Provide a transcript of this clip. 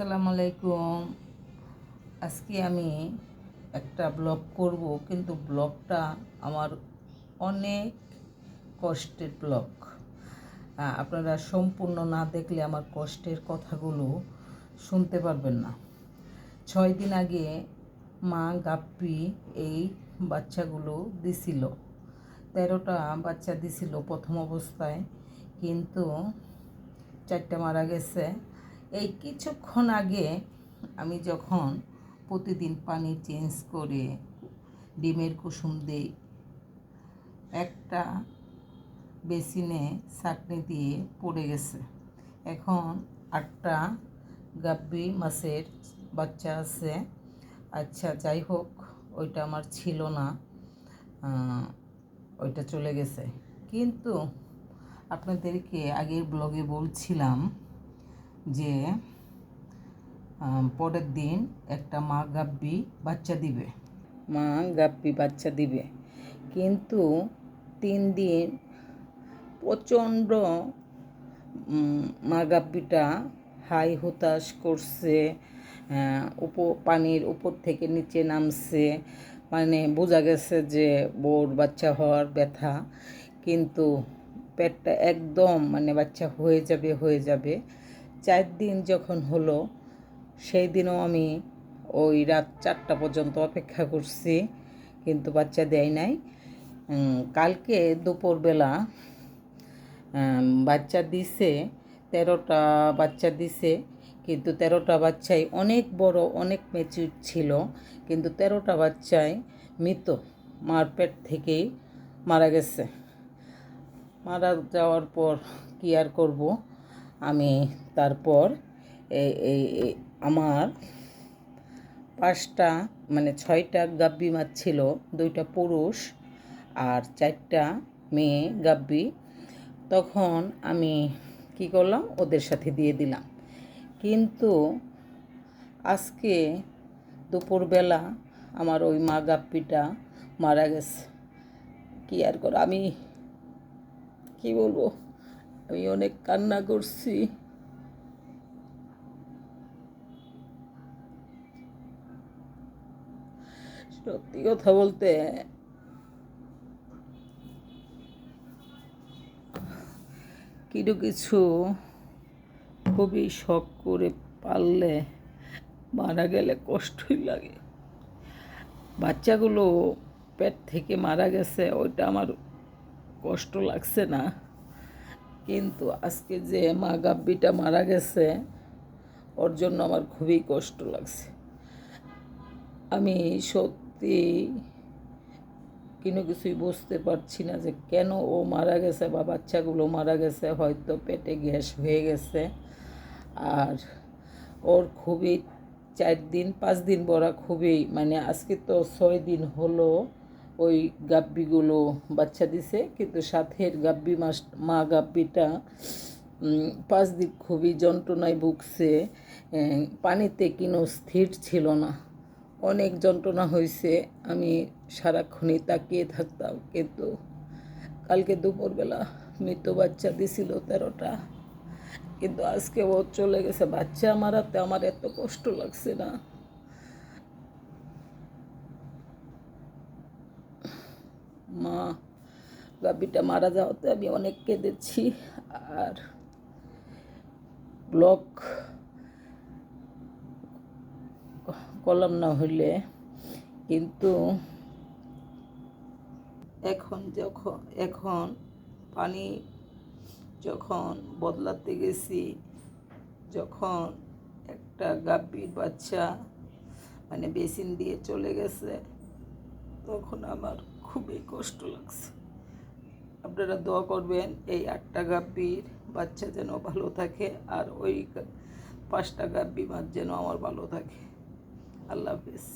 আসসালামু আলাইকুম। আজকে আমি একটা ব্লগ করব, কিন্তু ব্লগটা আমার অনেক কষ্টের ব্লগ। আপনারা সম্পূর্ণ না দেখলে আমার কষ্টের কথাগুলো শুনতে পারবেন না। ছয় দিন আগে মা গাপ্পি এই বাচ্চাগুলো দিছিল। তেরোটা বাচ্চা দিছিল প্রথম অবস্থায়, কিন্তু চারটা মারা গেছে। এই কিছুক্ষণ আগে আমি যখন প্রতিদিন পানি চেঞ্জ করে ডিমের কুসুম দিই, একটা বেসিনে চাটনি দিয়ে পড়ে গেছে। এখন আটটা গাব্বি মাছের বাচ্চা আছে। আচ্ছা যাই হোক, ওইটা আমার ছিল না। ওইটা চলে গেছে। কিন্তু আপনাদেরকে আগের ব্লগে বলছিলাম যে পরের দিন একটা মা গাব্বি বাচ্চা দিবে। মা গাব্বি বাচ্চা দিবে। কিন্তু তিন দিন প্রচণ্ড মা গাব্বিটা হাই হতাশ করছে উপ পানির উপর থেকে নিচে নামছে। মানে বোঝা গেছে যে বোর বাচ্চা হওয়ার ব্যথা। কিন্তু পেটটা একদম মানে বাচ্চা হয়ে যাবে হয়ে যাবে। চার দিন যখন হলো সেই দিনও আমি ওই রাত চারটা পর্যন্ত অপেক্ষা করছি, কিন্তু বাচ্চা দেয় নাই। কালকে দুপুরবেলা বাচ্চা দিছে, তেরোটা বাচ্চা দিছে, কিন্তু তেরোটা বাচ্চাই অনেক বড়, অনেক মেচুর ছিল, কিন্তু তেরোটা বাচ্চাই মৃত, মার পেট থেকেই মারা গেছে। মারা যাওয়ার পর কী আর করব? আমি তারপর এই আমার পাঁচটা মানে ছয়টা গাব্বি মাছ ছিল দুইটা পুরুষ আর চারটা মেয়ে গাব্বি। তখন আমি কি করলাম? ওদের সাথে দিয়ে দিলাম। কিন্তু আজকে দুপুরবেলা আমার ওই মা গাপ্পিটা মারা গেছে। কি আর কর? আমি কি বলব? আমি অনেক কান্না করছি। সত্যি কথা বলতে কিছু কিছু খুবই শখ করে পারলে মারা গেলে কষ্টই লাগে। বাচ্চাগুলো পেট থেকে মারা গেছে, ওইটা আমার কষ্ট লাগছে না। কিন্তু আজকে যে মা গাব্বিটা মারা গেছে, ওর জন্য আমার খুবই কষ্ট লাগছে। আমি সত্যি কোনো কিছুই বুঝতে পারছি না যে কেন ও মারা গেছে বা বাচ্চাগুলো মারা গেছে, হয়তো পেটে গ্যাস হয়ে গেছে। আর ওর খুবই চার দিন, পাঁচ দিন বড়া খুবই মানে আজকে তো ছয় দিন হলো ওই গাব্বিগুলো বাচ্চা দিছে, কিন্তু সাথের গাব্বি মাস, মা গাব্বিটা পাঁচ দিন খুবই যন্ত্রণায় ভুগছে পানিতে কিনো স্থির ছিল না। অনেক যন্ত্রণা হয়েছে আমি সারাক্ষণই তাকিয়ে থাকতাম, কিন্তু কালকে দুপুরবেলা মৃত বাচ্চা দিছিল তেরোটা। কিন্তু আজকে ও চলে গেছে, বাচ্চা মারাতে আমার এত কষ্ট লাগছে না। মা গাবিটা মারা যাওয়াতে আমি অনেক কেঁদেছি। আর ব্লক কলম না হইলে, কিন্তু এখন যখন, এখন পানি যখন বদলাতে গেছি, যখন একটা গাভীর বাচ্চা মানে বেসিন দিয়ে চলে গেছে, তখন আমার খুবই কষ্ট লাগছে। আপনারা দোয়া করবেন এই আটটা গাব্বির বাচ্চা যেন ভালো থাকে আর ওই পাঁচটা গাব্বি মাছ যেন আমার ভালো থাকে। আল্লাহ হাফিজ।